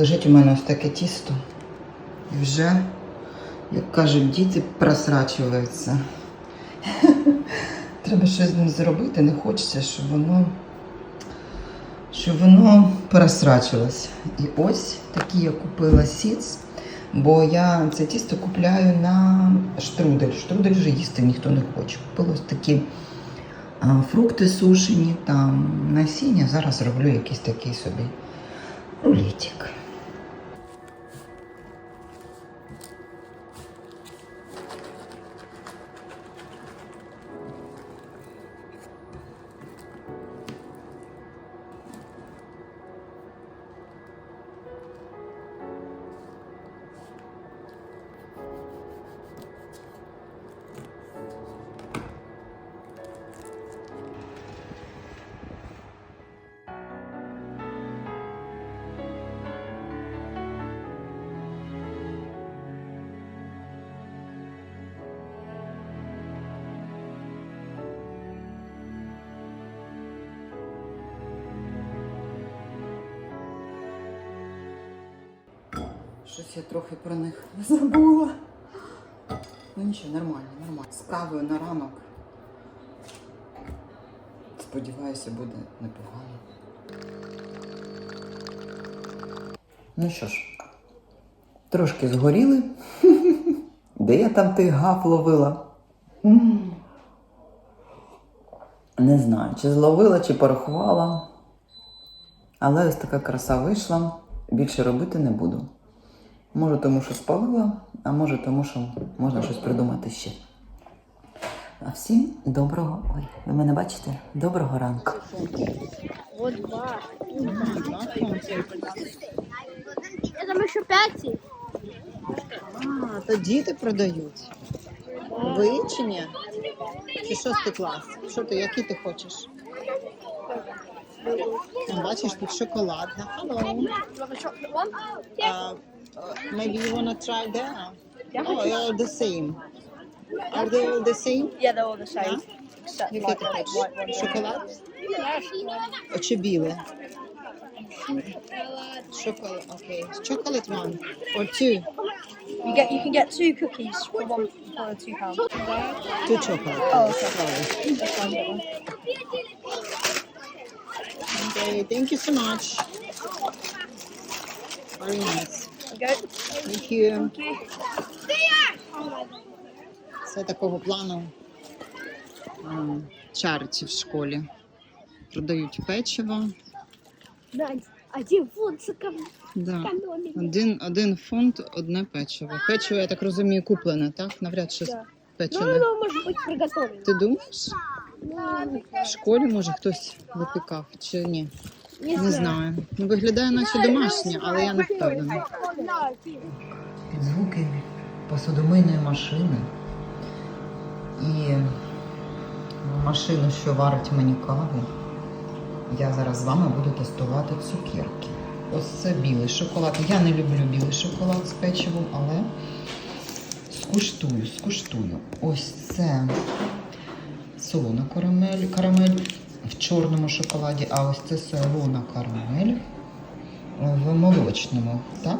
Лежить у мене ось таке тісто. І вже, як кажуть діти, просрачується. Треба щось з ним зробити, не хочеться, щоб воно, щоб воно просрачилось. І ось такі я купила сіц, бо я це тісто купляю на штрудель. Штрудель вже їсти ніхто не хоче. Купила ось такі фрукти сушені, там насіння. Зараз роблю якийсь такий собі рулетик. Щось я трохи про них забула. Ну нічого, нормально, нормально. З кавою на ранок. Сподіваюся, буде непогано. Ну що ж, трошки згоріли. Де я там тих гав ловила? Не знаю, чи зловила, чи порахувала. Але ось така краса вийшла. Більше робити не буду. Може, тому що спалила, а може, тому що можна щось придумати ще. А всім доброго. Ой, ви мене бачите? Доброго ранку. Я там еще пять есть. А, то діти продають. Ви чи ні? Чи шостий клас? Що ти, який ти хочеш? Бачиш, тут шоколадна. Hello. have a chocolate one? Uh, uh, maybe you wanna try that? Oh, they're all the same. Are they all the same? Yeah, they're all the same. Except Який like ти the хочеш? white one. Шоколад? Чи біле? Шоколад, окей. Chocolate one or two? You get you can get two cookies for one for two pounds. Two chocolate. Oh, okay. Sorry. That's fine, that one. Okay, thank you so much. Very nice. Thank you. Це такого плану чарці в школі. Продають печиво. Один фунт Да. Один, один фунт, одне печиво. Печиво, я так розумію, куплене, так? Навряд чи Да. печене. может быть приготовлено. Ти думаєш? В школі може хтось випікав чи ні? Не знаю. Виглядає наче домашнє, але я не впевнена. Звуки посудомийної машини і машину, що варить мені каву. Я зараз з вами буду тестувати цукерки. Ось це білий шоколад. Я не люблю білий шоколад з печивом, але скуштую, скуштую. Ось це солона карамель, карамель в чорному шоколаді, а ось це солона карамель в молочному, так?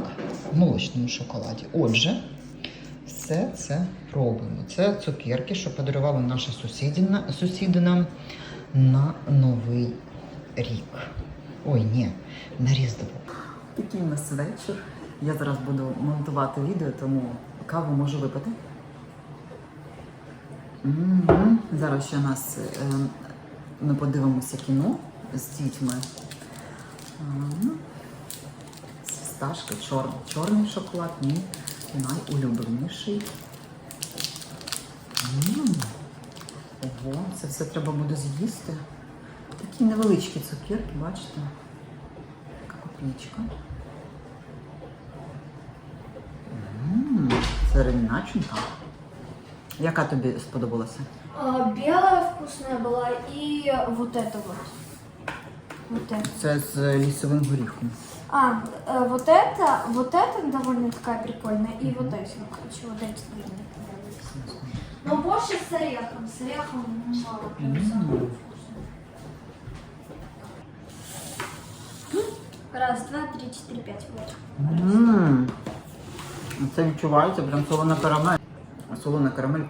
В молочному шоколаді. Отже, все це робимо. Це цукерки, що подарували наші сусіди, на- сусіди нам на Новий рік. Ой, ні, на Різдво. Такий у нас вечір. Я зараз буду монтувати відео, тому каву можу випити. Мгм. Зараз ще у нас е, ми подивимося кіно з дітьми. Ага. З чор, чорний шоколад, мій найулюбленіший. Ого, це все треба буде з'їсти. Такі невеличкі цукерки, бачите? Така копійка. М, начинка. Яка тобі сподобалася? А, Белая вкусная была и вот это вот. Вот это. Це з лісовим горіхом. А, э, вот это, вот это довольно такая прикольная. И вот эти, ну, короче, вот эти мне не понравились. Но больше с орехом. С орехом мало. прям самое вкусное. Раз, два, три, четыре, пять. Вот. Ммм. Це відчувається прям солона карамель. Солона карамель.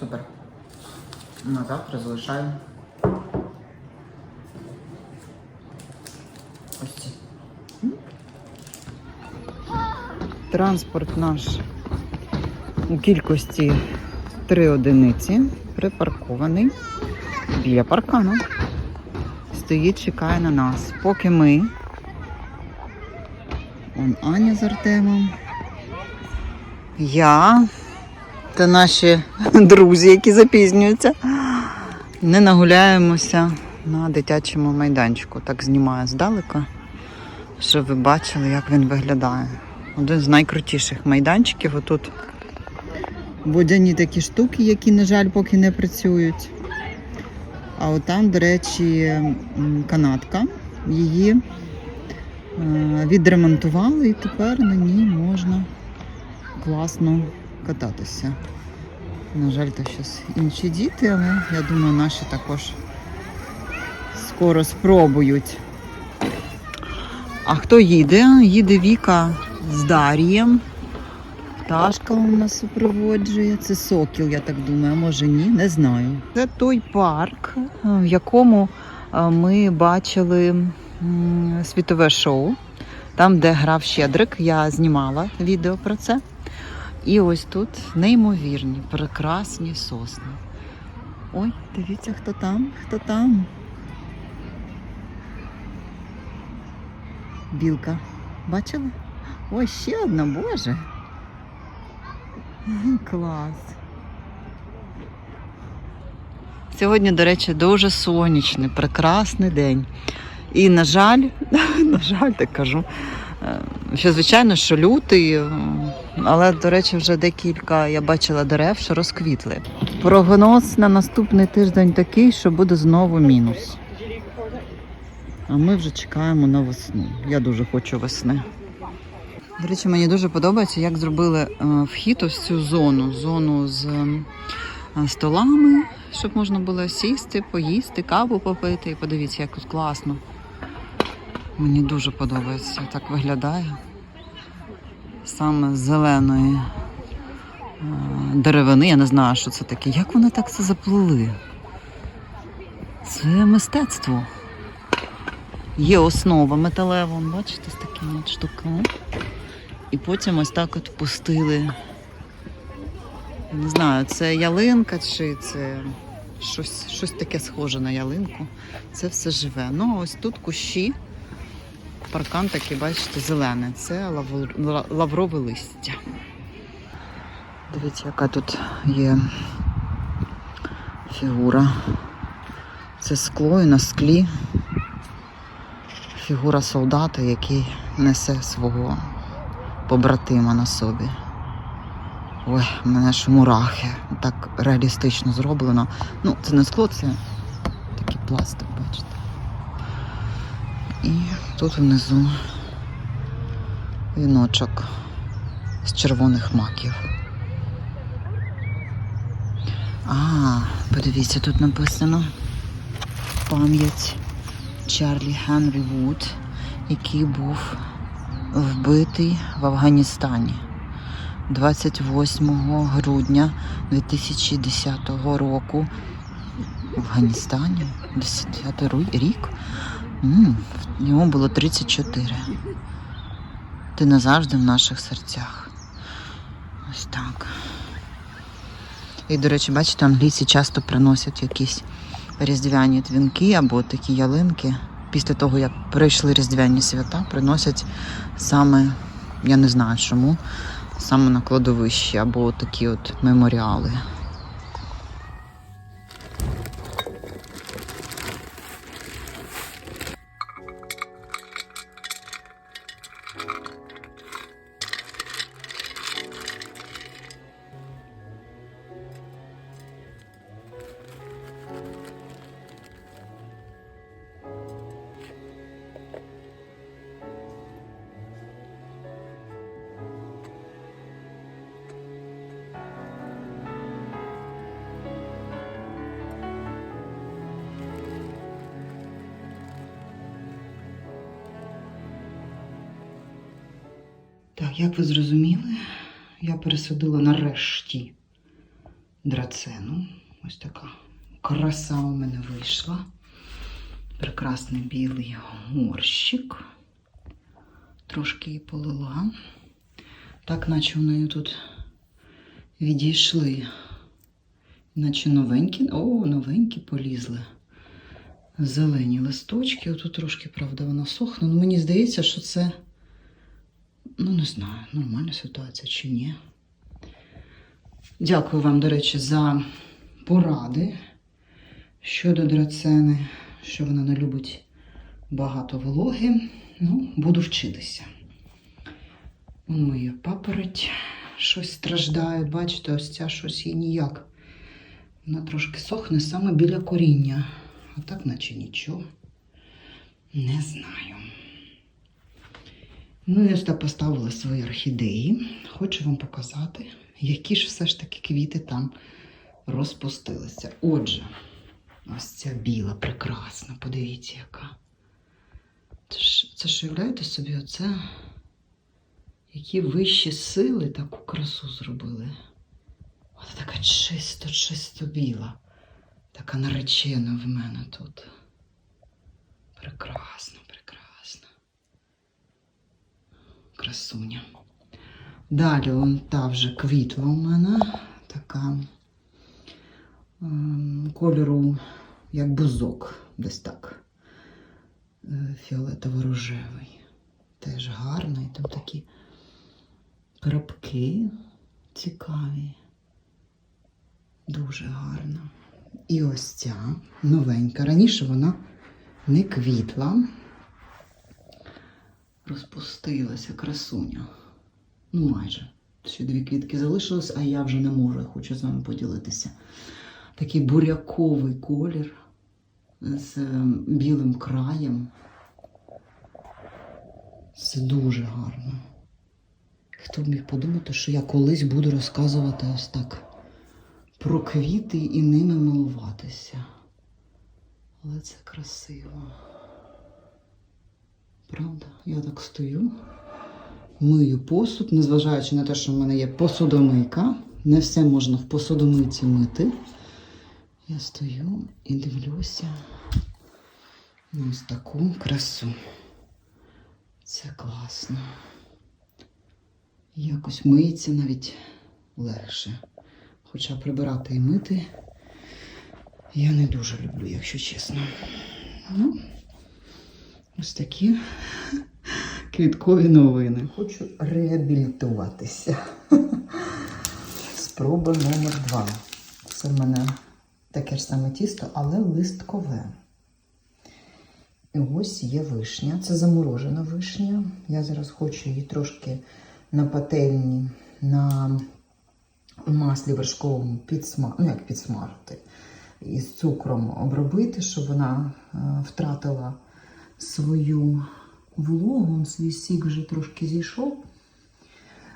Супер. На завтра залишаю. Ось ці. Транспорт наш у кількості три одиниці припаркований біля паркану. Стоїть, чекає на нас. Поки ми Он Аня з Артемом. Я та наші друзі, які запізнюються, не нагуляємося на дитячому майданчику. Так знімаю здалека, щоб ви бачили, як він виглядає. Один з найкрутіших майданчиків. Отут водяні такі штуки, які, на жаль, поки не працюють. А от там, до речі, канатка. Її Е, відремонтували і тепер на ній можна класно кататися. На жаль, то щось інші діти, але я думаю, наші також скоро спробують. А хто їде? Їде Віка з Дарієм. Пташка у нас супроводжує. Це сокіл, я так думаю, може ні, не знаю. Це той парк, е, в якому е, ми бачили світове шоу, там, де грав Щедрик. Я знімала відео про це. І ось тут неймовірні, прекрасні сосни. Ой, дивіться, хто там, хто там. Білка. Бачили? Ой, ще одна, боже. Клас. Сьогодні, до речі, дуже сонячний, прекрасний день. І, на жаль, на жаль, так кажу, е, що звичайно, що лютий, е, але, до речі, вже декілька я бачила дерев, що розквітли. Прогноз на наступний тиждень такий, що буде знову мінус. А ми вже чекаємо на весну. Я дуже хочу весни. До речі, мені дуже подобається, як зробили е, вхід ось цю зону, зону з е, столами, щоб можна було сісти, поїсти, каву попити. І подивіться, як тут класно. Мені дуже подобається, так виглядає. Саме зеленої е, деревини. Я не знаю, що це таке. Як вони так це заплели? Це мистецтво. Є основа металева, бачите, з такими от штуками. І потім ось так от пустили. Не знаю, це ялинка чи це щось, щось таке схоже на ялинку. Це все живе. Ну, ось тут кущі. Паркан такий, бачите, зелений. Це лаврове листя. Дивіться, яка тут є фігура. Це скло і на склі. Фігура солдата, який несе свого побратима на собі. Ой, в мене ж мурахи. Так реалістично зроблено. Ну, це не скло, це такий пластик, бачите. І тут внизу віночок з червоних маків. А, подивіться, тут написано пам'ять Чарлі Генрі Вуд, який був вбитий в Афганістані 28 грудня 2010 року. В Афганістані 10 рік. Йому було 34. Ти назавжди в наших серцях. Ось так. І, до речі, бачите, англійці часто приносять якісь різдвяні твінки або такі ялинки. Після того, як прийшли різдвяні свята, приносять саме, я не знаю чому, саме на кладовищі або такі от меморіали. Так, як ви зрозуміли, я пересадила нарешті драцену. Ось така краса у мене вийшла. Прекрасний білий горщик. Трошки її полила. Так, наче в неї тут відійшли. Наче новенькі, о, новенькі полізли. Зелені листочки. Отут трошки, правда, вона сохне. Ну, мені здається, що це, ну, не знаю, нормальна ситуація чи ні. Дякую вам, до речі, за поради щодо драцени, що вона не любить багато вологи. Ну, буду вчитися. Вон моя папороть щось страждає. Бачите, ось ця щось їй ніяк. Вона трошки сохне саме біля коріння. А так, наче нічого. Не знаю. Ну, я сюди поставила свої орхідеї. Хочу вам показати, які ж все ж таки квіти там розпустилися. Отже, ось ця біла, прекрасна. Подивіться, яка. Це ж, це ж уявляєте собі, оце які вищі сили таку красу зробили. Вона така чисто, чисто біла. Така наречена в мене тут. Прекрасно, прекрасно. Красуня. Далі он та вже квітла у мене. Така ем, кольору, як бузок, десь так. Е, Фіолетово-рожевий. Теж гарний. Там такі крапки цікаві. Дуже гарно. І ось ця новенька. Раніше вона не квітла, розпустилася красуня. Ну, майже. Ще дві квітки залишилось, а я вже не можу, я хочу з вами поділитися. Такий буряковий колір з е, білим краєм. Це дуже гарно. Хто б міг подумати, що я колись буду розказувати ось так про квіти і ними милуватися. Але це красиво. Правда? Я так стою, мию посуд, незважаючи на те, що в мене є посудомийка. Не все можна в посудомийці мити. Я стою і дивлюся на ось таку красу. Це класно. Якось миється навіть легше. Хоча прибирати і мити я не дуже люблю, якщо чесно. Ну, ось такі квіткові новини. Хочу реабілітуватися. Спроба номер два. Це в мене таке ж саме тісто, але листкове. І ось є вишня. Це заморожена вишня. Я зараз хочу її трошки на пательні, на маслі вершковому підсма... ну, як підсмажити. І з цукром обробити, щоб вона е, втратила свою вологу, свій сік вже трошки зійшов.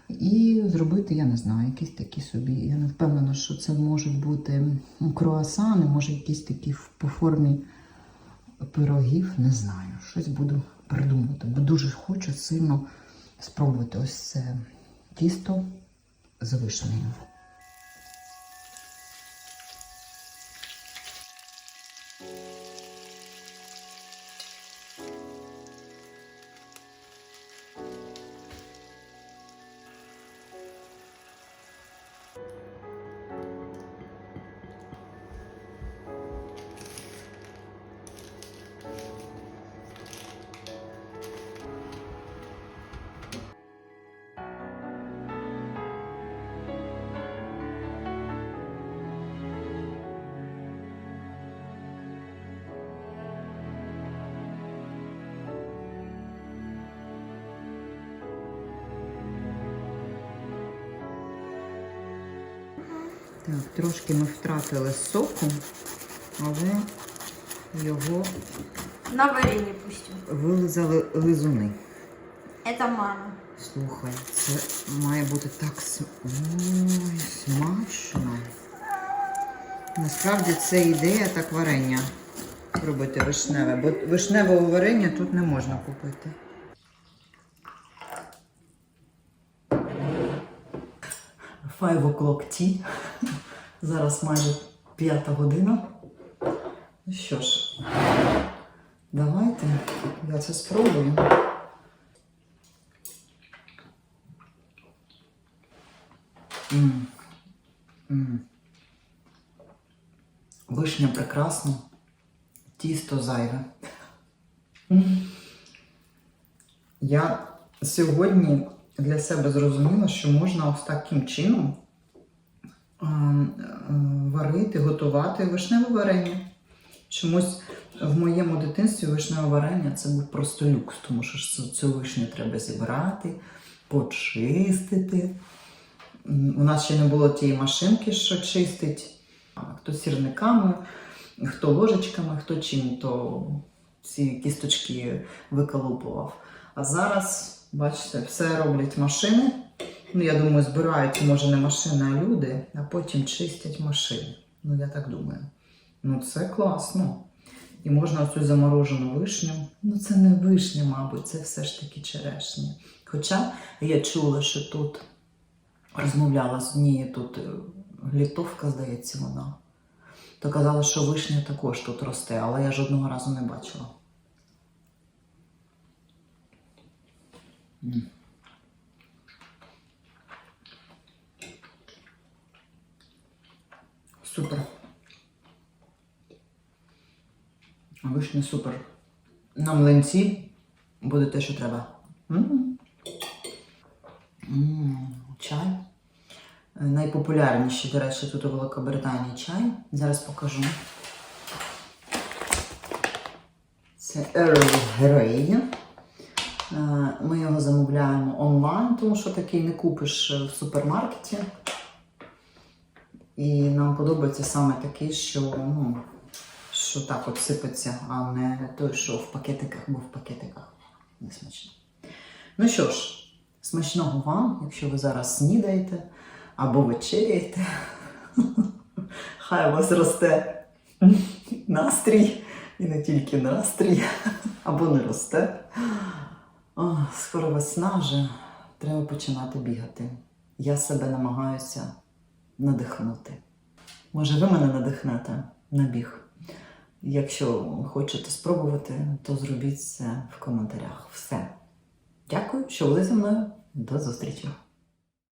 І зробити, я не знаю, якісь такі собі. Я не впевнена, що це можуть бути круасани, може, якісь такі по формі пирогів, не знаю. Щось буду придумувати, бо дуже хочу сильно спробувати ось це тісто з вишнею. Так, трошки ми втратили соку, але його На варенье пустим. вилизали лизуни. Это мама. Слухай, це має бути так см... Ой, смачно. Насправді це ідея так варення робити вишневе, бо вишневого варення тут не можна купити. Five o'clock tea. Зараз майже п'ята година. Ну що ж, давайте я це спробую. М. М. Вишня прекрасна, тісто зайве. Я сьогодні для себе зрозуміла, що можна ось таким чином варити, готувати вишневе варення. Чомусь в моєму дитинстві вишневе варення це був просто люкс, тому що цю вишню треба зібрати, почистити. У нас ще не було тієї машинки, що чистить. Хто сірниками, хто ложечками, хто чим, то ці кісточки виколупував. А зараз, бачите, все роблять машини. Ну, я думаю, збирають, може, не машини, а люди, а потім чистять машини. Ну, я так думаю. Ну, це класно. І можна оцю заморожену вишню. Ну, це не вишня, мабуть, це все ж таки черешня. Хоча я чула, що тут розмовляла з однією тут е, літовка, здається, вона. То казала, що вишня також тут росте, але я жодного разу не бачила. Супер. Вишня супер. На млинці буде те, що треба. М. М, Чай. Е, Найпопулярніший, до речі, тут у Великобританії чай. Зараз покажу. Це Earl Grey. Е, Ми його замовляємо онлайн, тому що такий не купиш в супермаркеті. І нам подобається саме такий, що, ну, що так от сипеться, а не той, що в пакетиках, бо в пакетиках не смачно. Ну що ж, смачного вам, якщо ви зараз снідаєте або вечеряєте. Хай у вас росте настрій, і не тільки настрій, або не росте. О, скоро весна вже, треба починати бігати. Я себе намагаюся надихнути. Може, ви мене надихнете на біг? Якщо хочете спробувати, то зробіть це в коментарях. Все. Дякую, що були зі мною. До зустрічі!